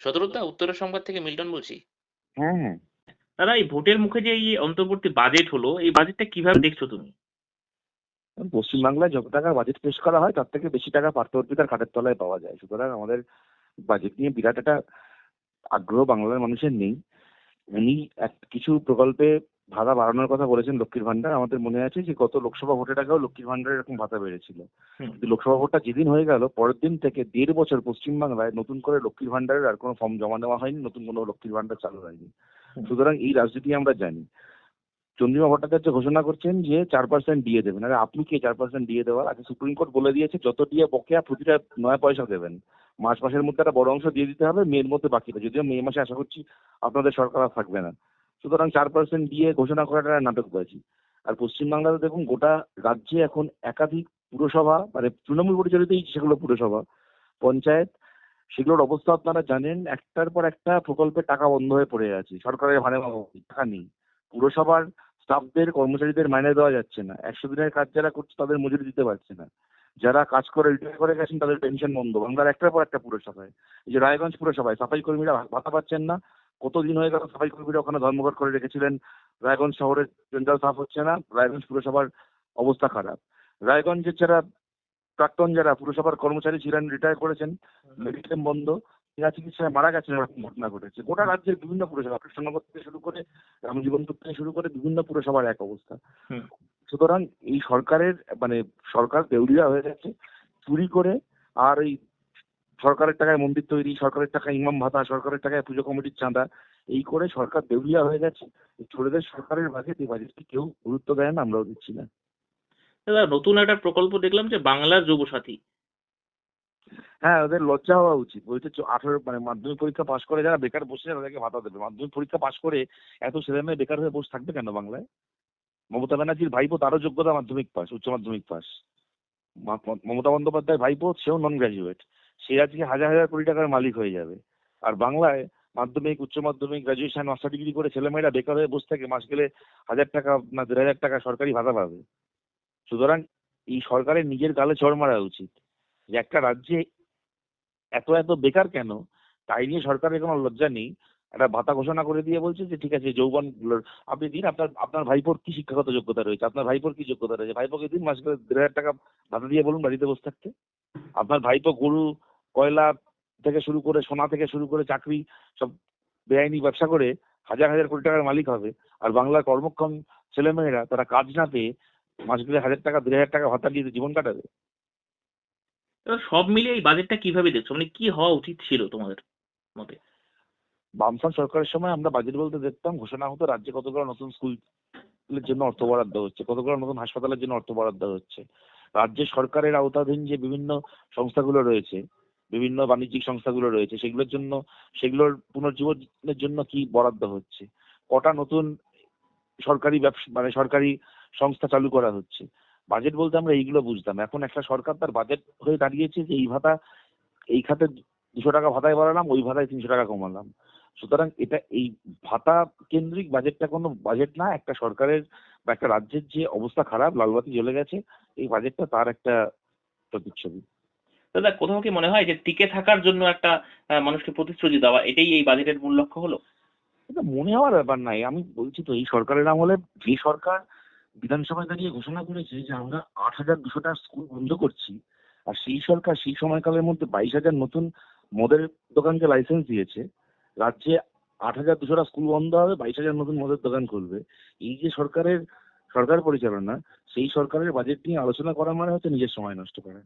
শতরুদ্ধা উত্তরের সংবাদ থেকে মিল্টন বলছি। হ্যাঁ হ্যাঁ। দাদা এই ভোটের মুখে যে এই অন্তর্বর্তী বাজেট হলো এই বাজেটটা কীভাবে দেখছ তুমি? পশ্চিমবাংলায় যত টাকা বাজেট পেশ করা হয় তার থেকে বেশি টাকা পার্থবর্তীতার খাটের তলায় পাওয়া যায়। সুতরাং আমাদের বাজেট নিয়ে বিরাট একটা আগ্রহ বাংলার মানুষের নেই। উনি এক কিছু প্রকল্পে ভাতা বাড়ানোর কথা বলেছেন লক্ষ্মীর ভান্ডার আমাদের মনে আছে যে গত লোকসভা ভোটের আগেও লক্ষ্মীর ভান্ডার এরকম ভাতা বেড়েছিল। কিন্তু লোকসভা ভোটটা যেদিন হয়ে গেল পরের দিন থেকে দেড় বছর পশ্চিমবাংলায় নতুন করে লক্ষ্মীর ভান্ডারের আর কোনো ফর্ম জমা নেওয়া হয়নি নতুন কোনো লক্ষ্মীর ভান্ডার চালু হয়নি। সুতরাং এই রাজনীতি আমরা জানি। চন্দ্রিমা ভট্টাচার্য ঘোষণা করছেন যে চার পার্সেন্ট দিয়ে দেবেন। আরে আপনি কে চার পার্সেন্ট দিয়ে দেওয়ার? আগে সুপ্রিম কোর্ট বলে দিয়েছে যত দিয়ে বকেয়া প্রতিটা নয় পয়সা দেবেন। মার্চ মাসের মধ্যে একটা বড় অংশ দিয়ে দিতে হবে মেয়ের মধ্যে বাকিটা যদিও মে মাসে আশা করছি আপনাদের সরকার আর থাকবে না। সুতরাং চার পার্সেন্ট দিয়ে ঘোষণা করাটা একটা নাটকবাজি আর পশ্চিমবাংলাতে দেখুন, গোটা রাজ্যে এখন একাধিক পুরসভা মানে তৃণমূল পরিচালিতই সেগুলো পুরসভা, পঞ্চায়েত, সেগুলোর অবস্থা আপনারা জানেন, একটার পর একটা প্রকল্পের টাকা বন্ধ হয়ে পড়ে আছে। সরকারের ভাড়া টাকা নেই। পুরসভার স্টাফদের, কর্মচারীদের মাইনে দেওয়া যাচ্ছে না। একশো দিনের কাজ যারা করছে তাদের মজুরি দিতে পারছে না। যারা কাজ করে রিটায়ার করে গেছেন তাদের পেনশন বন্ধ। বাংলার একটার পর একটা পুরসভায়। এই যে রায়গঞ্জ পুরসভায়, সাফাই কর্মীরা ভাতা পাচ্ছেন না কতদিন হয়ে গেল সাফাই কর্মীরা ওখানে ধর্মঘট করে রেখেছিলেন? রায়গঞ্জ শহরের জঞ্জাল সাফ হচ্ছে না? রায়গঞ্জ পুরসভার অবস্থা খারাপ। রায়গঞ্জের যারা প্রাক্তন যারা পুরসভার কর্মচারী ছিলেন রিটায়ার করেছেন মেডিক্লেম বন্ধ এরা চিকিৎসায় মারা গেছেন এরকম ঘটনা ঘটেছে। গোটা রাজ্যের বিভিন্ন পুরসভা কৃষ্ণনগর থেকে শুরু করে রামজীবনপুর থেকে শুরু করে বিভিন্ন পুরসভার এক অবস্থা। সুতরাং এই সরকারের মানে সরকার দেউলিয়া হয়ে গেছে চুরি করে আর এই সরকারের টাকায় মন্দির তৈরি সরকারের টাকায় ইমাম ভাতা সরকারের টাকায় পুজো কমিটির চাঁদা এই করে সরকার দেউলিয়া হয়ে গেছে। চোরেদের সরকারের বাজেট এই বাজেটকে কেউ গুরুত্ব দেয় না আমরাও দিচ্ছি না। দাদা নতুন একটা প্রকল্প দেখলাম যে বাংলার যুব সাথী হ্যাঁ ওদের লজ্জা হওয়া উচিত। বলছে আঠারো মানে মাধ্যমিক পরীক্ষা পাশ করে যারা বেকার বসে তাদেরকে ভাতা দেবে। মাধ্যমিক পরীক্ষা পাশ করে এত ছেলে মেয়ে বেকার হয়ে বসে থাকবে কেন বাংলায়? মমতা ব্যানার্জির ভাইপো তারও যোগ্যতা মাধ্যমিক পাস উচ্চ মাধ্যমিক পাস মমতা বন্দ্যোপাধ্যায় ভাইপো সেও নন গ্রাজুয়েট সে আজকে হাজার হাজার কোটি টাকার মালিক হয়ে যাবে। আর বাংলায় মাধ্যমিক, উচ্চ মাধ্যমিক গ্রাজুয়েশন মাস্টার ডিগ্রি করে ছেলেমেয়েরা বেকার হয়ে বসে থাকে, মাস গেলে হাজার টাকা না দেড় হাজার টাকা সরকারি ভাতা পাবে। সুতরাং এই সরকারের নিজের গালে চড় মারা উচিত। যে একটা রাজ্যে এত এত বেকার কেন? তাই নিয়ে সরকারের কোনো লজ্জা নেই। একটা ভাতা ঘোষণা করে দিয়ে বলছে যে, ঠিক আছে, যৌবন আপনি দিন, আপনার আপনার ভাইপোর কি শিক্ষাগত যোগ্যতা রয়েছে? আপনার ভাইপোর কি যোগ্যতা রয়েছে? ভাইপোকে দিন, মাস গেলে দেড় হাজার টাকা ভাতা দিয়ে বলুন বাড়িতে বসে থাকতে। আপনার ভাইপো গরু কয়লা থেকে শুরু করে সোনা থেকে শুরু করে চাকরি সব বেআইনি ব্যবসা করে হাজার হাজার কোটি টাকার মালিক হবে। আর বাংলার কর্মক্ষম ছেলেমেয়েরা তারা কাজ না পেয়ে মাস গেলে হাজার টাকা দেড় হাজার টাকা ভাতা দিয়ে জীবন কাটাবে। সব মিলিয়ে এই বাজেটটা কীভাবে দেখছ? মানে কি হওয়া উচিত ছিল তোমাদের মতে? বামফ্রন্ট সরকারের সময় আমরা বাজেট বলতে দেখতাম ঘোষণা হতো রাজ্যে কতগুলো নতুন স্কুলের জন্য অর্থ বরাদ্দ হচ্ছে কতগুলো নতুন হাসপাতালের জন্য অর্থ বরাদ্দ হচ্ছে। রাজ্য সরকারের আওতাধীন যে বিভিন্ন সংস্থাগুলো রয়েছে বিভিন্ন বাণিজ্যিক সংস্থাগুলো রয়েছে, সেগুলোর জন্য, সেগুলোর পুনর্জীবনের জন্য কি বরাদ্দ হচ্ছে? কটা নতুন সরকারি ব্যবসা মানে সরকারি সংস্থা চালু করা হচ্ছে? বাজেট বলতে আমরা এইগুলো বুঝতাম। এখন একটা সরকার তার বাজেট হয়ে দাঁড়িয়েছে যে এই ভাতা, এই খাতে দুশো টাকা ভাতায় বাড়ালাম, ওই ভাতায় তিনশো টাকা কমালাম। সুতরাং এটা এই ভাতা কেন্দ্রিক বাজেটটা কোনো বাজেট না, একটা সরকারের বা একটা রাজ্যের যে অবস্থা খারাপ, লালবাতি জ্বলে গেছে, এই বাজেটটা তার একটা প্রতিচ্ছবি। দাদা কোথাও কি মনে হয় যে টিকে থাকার জন্য একটা মানুষকে প্রতিশ্রুতি দেওয়া, এটাই এই বাজেটের মূল লক্ষ্য হলো? মনে হওয়ার ব্যাপার নাই। আমি বলছি তো, এই সরকারের আমলে যে সরকার বিধানসভায় দাঁড়িয়ে ঘোষণা করেছে যে আমরা আট হাজার দুশোটা স্কুল বন্ধ করছি, আর সেই সরকার সেই সময়কালের মধ্যে বাইশ হাজার নতুন মদের দোকানকে লাইসেন্স দিয়েছে, রাজ্যে আট হাজার দুশোটা স্কুল বন্ধ হবে, বাইশ হাজার নতুন মদের দোকান খুলবে। এই যে সরকারের, সরকার পরিচালনা, সেই সরকারের বাজেট নিয়ে আলোচনা করা মানে হচ্ছে নিজের সময় নষ্ট করা।